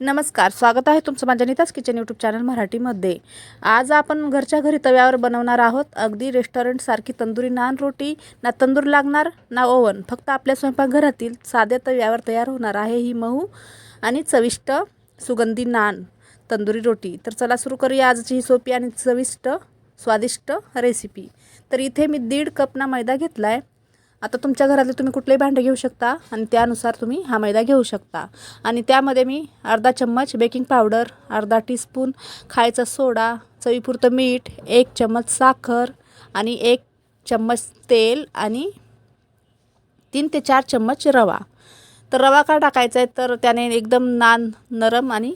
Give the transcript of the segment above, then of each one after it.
नमस्कार स्वागत आहे तुमचं माझ्या नितास किचन यूट्यूब चॅनल मराठीमध्ये. आज आपण घरच्या घरी तव्यावर बनवणार आहोत. अगदी रेस्टॉरंटसारखी तंदुरी नान रोटी ना तंदूर लागणार ना ओव्हन. फक्त आपल्या स्वयंपाकघरातील साध्या तव्यावर तयार होणार आहे ही मऊ आणि चविष्ट सुगंधी नान तंदुरी रोटी. तर चला सुरू करूया आजची ही सोपी आणि चविष्ट स्वादिष्ट रेसिपी तर इथे मी दीड कप ना मैदा घेतला आहे आता तुमच्या घरातले तुम्ही कुठलेही भांडे घेऊ शकता आणि त्यानुसार तुम्ही हा मैदा घेऊ शकता. आणि त्यामध्ये मी अर्धा चम्मच बेकिंग पावडर अर्धा टीस्पून खायचा सोडा चवीपुरतं मीठ एक चम्मच साखर आणि एक चम्मच तेल आणि तीन ते चार चम्मच रवा. तर रवा का टाकायचा आहे? तर त्याने एकदम नान नरम आणि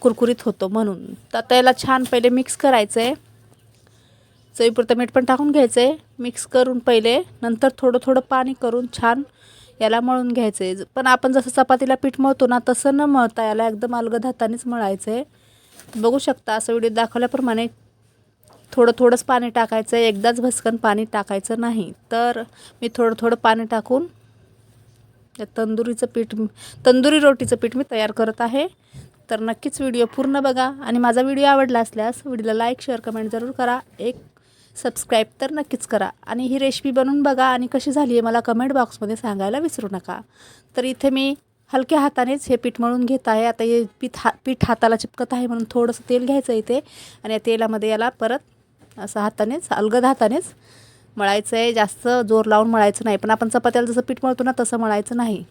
कुरकुरीत होतो म्हणून. तर त्याला छान पहिले मिक्स करायचं आहे चवीपुरतं मीठ पण टाकून घ्यायचं आहे मिक्स करून पहिले. नंतर थोडं थोडं पाणी करून छान याला मळून घ्यायचं आहे पण आपण जसं चपातीला पीठ मळतो ना तसं न मळता याला एकदम अलगद हातानेच मळायचं आहे बघू शकता असं व्हिडिओ दाखवल्याप्रमाणे थोडं थोडंच पाणी टाकायचं आहे एकदाच भस्कन पाणी टाकायचं नाही. तर मी थोडं थोडं पाणी टाकून त्या तंदुरीचं पीठ तंदुरी रोटीचं पीठ मी तयार करत आहे. तर नक्कीच व्हिडिओ पूर्ण बघा. आणि माझा व्हिडिओ आवडला असल्यास व्हिडिओला लाईक शेअर कमेंट जरूर करा. एक सबस्क्राईब तर नक्कीच करा. आणि ही रेसिपी बनवून बघा आणि कशी झाली आहे मला कमेंट बॉक्समध्ये सांगायला विसरू नका. तर इथे मी हलक्या हातानेच हे पीठ मळून घेत आहे. आता हे पीठ हा पीठ हाताला चिपकत आहे म्हणून थोडंसं तेल घ्यायचं इथे. आणि या तेलामध्ये याला परत असं हातानेच अलगद हातानेच मळायचं आहे जास्त जोर लावून मळायचं नाही. पण आपण चपात्याला जसं पीठ मळतो ना तसं मळायचं नाही.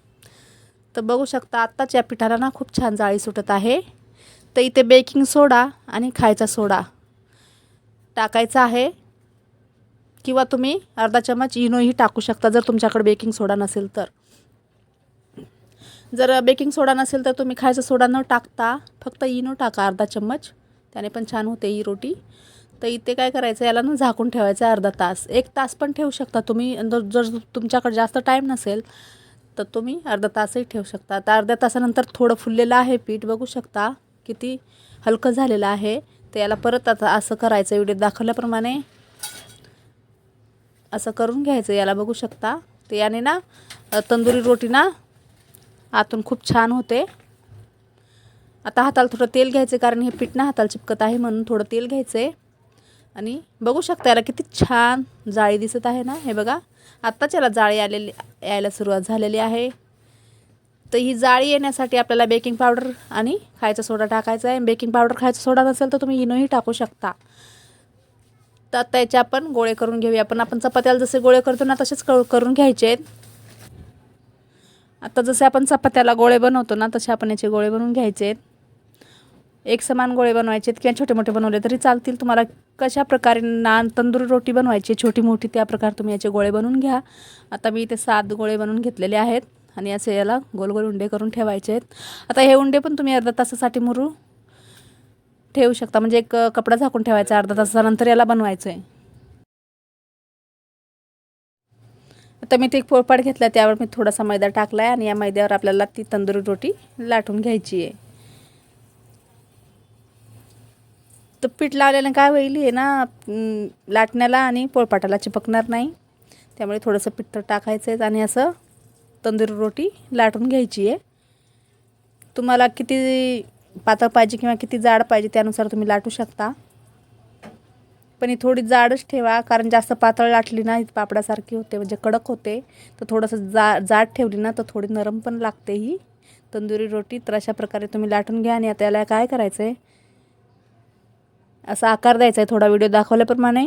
तर बघू शकता आत्ताच या पिठाला ना खूप छान जाळी सुटत आहे. तर इथे बेकिंग सोडा आणि खायचा सोडा टाकायचा आहे. किंवा तुम्ही अर्धा चम्मच इनोही टाकू शकता जर तुमच्याकडे बेकिंग सोडा नसेल तर. जर बेकिंग सोडा नसेल तर तुम्ही खायचा सोडा न टाकता फक्त इनो टाका अर्धा चम्मच. त्याने पण छान होते ही रोटी. तर इथे काय करायचं याला ना झाकून ठेवायचं आहे अर्धा तास. एक तास पण ठेवू शकता तुम्ही. जर जर तुमच्याकडे जास्त टाईम नसेल तर तुम्ही अर्धा तासही ठेवू शकता. तर अर्ध्या तासानंतर थोडं फुललेलं आहे पीठ. बघू शकता किती हलकं झालेलं आहे. तर याला परत आता असं करायचं. व्हिडिओ दाखवल्याप्रमाणे असं करून घ्यायचं. याला बघू शकता. तर याने ना तंदुरी रोटी ना आतून खूप छान होते. आता हाताला थोडं तेल घ्यायचं कारण हे पीठ ना हाताला चिपकत आहे म्हणून थोडं तेल घ्यायचं आहे आणि बघू शकता याला किती छान जाळी दिसत आहे ना. हे बघा आत्ताच याला जाळी आलेली यायला सुरुवात झालेली आहे. तर ही जाळी येण्यासाठी आपल्याला बेकिंग पावडर आणि खायचा सोडा टाकायचा आहे. बेकिंग पावडर खायचा सोडा नसेल तर तुम्ही इनोही टाकू शकता. तर आता याचे आपण गोळे करून घेऊया. पण आपण चपात्याला जसे गोळे करतो ना तसेच करून घ्यायचे. आहेत आता जसे आपण चपात्याला गोळे बनवतो ना तसे आपण याचे गोळे बनवून घ्यायचे. आहेत एक समान गोळे बनवायचे आहेत किंवा छोटे मोठे बनवले तरी चालतील. तुम्हाला कशा प्रकारे नान तंदुरी रोटी बनवायची छोटी मोठी त्या प्रकारे तुम्ही याचे गोळे बनवून घ्या. आता मी इथे सात गोळे बनवून घेतलेले आहेत आणि असे याला गोल गोल उंडे करून ठेवायचे आहेत. आता हे उंडे पण तुम्ही अर्धा तासासाठी मुरू ठेवू शकता. म्हणजे एक कपडा झाकून ठेवायचा अर्धा तासानंतर याला बनवायचं आहे आता मी ते एक पोळपाट घेतला त्यावर मी थोडासा मैदा टाकला आहे आणि या मैद्यावर आपल्याला ती तंदुरी रोटी लाटून घ्यायची आहे. तर पीठ लावल्याने काय होईल हे ना लाटण्याला आणि पोळपाटाला चिपकणार नाही. त्यामुळे थोडंसं पीठ तर टाकायचं आहे आणि असं तंदुरी रोटी लाटून घ्यायची आहे. तुम्हाला किती पातळ पाहिजे किंवा किती जाड पाहिजे त्यानुसार तुम्ही लाटू शकता. पण ही थोडी जाडच ठेवा कारण जास्त पातळ लाटली ना ही पापडासारखी होते म्हणजे कडक होते. तर थोडंसं जा जाड ठेवली ना तर थोडी नरम पण लागते ही. तंदुरी रोटी तर अशा प्रकारे तुम्ही लाटून घ्या. आणि आता याला काय करायचं आहे असा आकार द्यायचा आहे थोडा व्हिडिओ दाखवल्याप्रमाणे.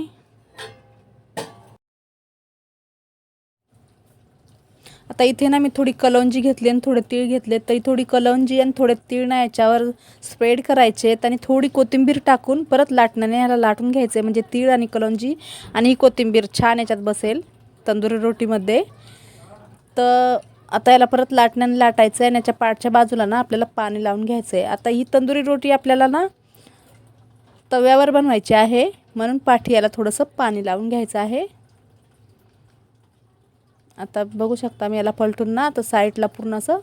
आता इथे ना मी थोडी कलौंजी घेतली आणि थोडे तीळ घेतले. तर ही थोडी कलौंजी आणि थोडे तीळ ना याच्यावर स्प्रेड करायचे आहेत आणि थोडी कोथिंबीर टाकून परत लाटण्याने याला लाटून घ्यायचं आहे. म्हणजे तीळ आणि कलौंजी आणि ही कोथिंबीर छान याच्यात बसेल तंदुरी रोटीमध्ये. तर आता याला परत लाटण्याने लाटायचं आहे आणि याच्या पाठच्या बाजूला ना आपल्याला पाणी लावून घ्यायचं आहे. आता ही तंदुरी रोटी आपल्याला ना तव्यावर बनवायची आहे. म्हणून पाठी याला थोडंसं पाणी लावून घ्यायचं आहे. आता बघू शकता मी याला पलटून ना तर साईडला पूर्ण असं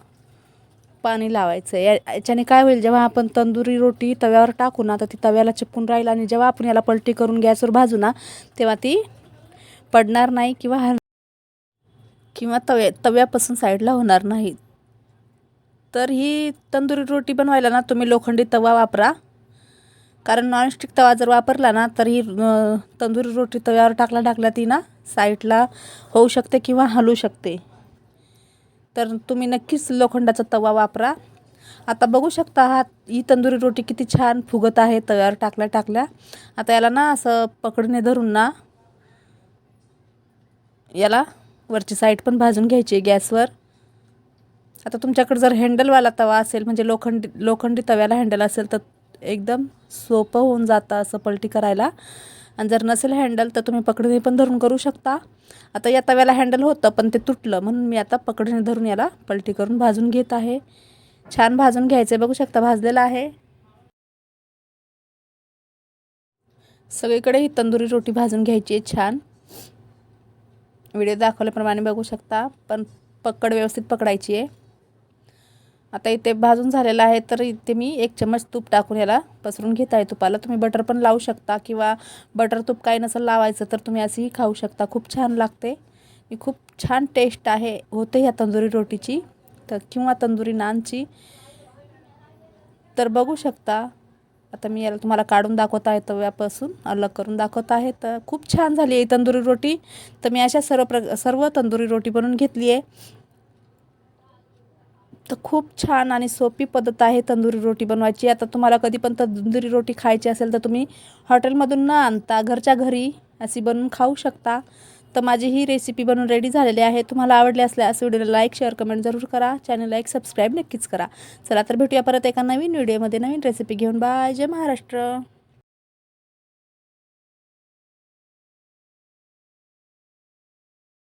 पाणी लावायचं आहे या याच्याने काय होईल जेव्हा आपण तंदुरी रोटी तव्यावर टाकू ना तर ती तव्याला चिपकून राहील आणि जेव्हा आपण याला पलटी करून गॅसवर भाजू ना तेव्हा ती पडणार नाही किंवा हर किंवा तव्या तव्यापासून साईडला होणार नाही. तर ही तंदुरी रोटी बनवायला ना तुम्ही लोखंडी तवा वापरा. कारण नॉनस्टिक तवा जर वापरला ना तर ही तंदुरी रोटी तव्यावर टाकला टाकला ती ना साईडला होऊ शकते किंवा हलू शकते. तर तुम्ही नक्कीच लोखंडाचा तवा वापरा. आता बघू शकता हा ही तंदुरी रोटी किती छान फुगत आहे तव्यावर टाकल्या टाकल्या. आता याला ना असं पकडणे धरून ना याला वरची साईड पण भाजून घ्यायची आहे गॅसवर. आता तुमच्याकडे जर हँडलवाला तवा असेल म्हणजे लोखंडी लोखंडी तव्याला हँडल असेल तर एकदम सोपं होऊन जातं असं पलटी करायला. आणि जर नसेल हँडल तर तुम्ही पकडणे पण धरून करू शकता. आता या तव्याला हँडल होतं पण ते तुटलं. म्हणून मी आता पकडणे धरून याला पलटी करून भाजून घेत आहे. छान भाजून घ्यायचं आहे. बघू शकता भाजलेलं आहे. सगळीकडे ही तंदुरी रोटी भाजून घ्यायची आहे. छान. व्हिडिओ दाखवल्याप्रमाणे बघू शकता पण पकड व्यवस्थित पकडायची आहे. आता इथे भाजून झालेलं आहे तर इथे मी एक चम्मच तूप टाकून याला पसरून घेत आहे तुपाला. तुम्ही बटर पण लावू शकता किंवा बटर तूप काही नसेल लावायचं तर तुम्ही असंही खाऊ शकता. खूप छान लागते. ही खूप छान टेस्ट आहे. होते ह्या तंदुरी रोटीची. तर किंवा तंदुरी नानची. तर बघू शकता. आता मी याला तुम्हाला काढून दाखवत आहे तव्यापासून. अलग करून दाखवत आहे. तर खूप छान झाली आहे तंदुरी रोटी. तर मी अशा सर्व प्र सर्व तंदुरी रोटी बनवून घेतली आहे. तर खूप छान आणि सोपी पद्धत आहे तंदुरी रोटी बनवायची. आता तुम्हाला कधी पण तंदुरी रोटी खायची असेल तर तुम्ही हॉटेलमधून न आणता घरच्या घरी अशी बनवून खाऊ शकता. तर माझी ही रेसिपी बनवून रेडी झालेली आहे. तुम्हाला आवडली असल्यास व्हिडिओला लाईक शेअर कमेंट जरूर करा. चॅनलला एक सबस्क्राईब नक्कीच करा. चला तर भेटूया परत एका नवीन व्हिडिओमध्ये नवीन रेसिपी घेऊन. बाय जय महाराष्ट्र.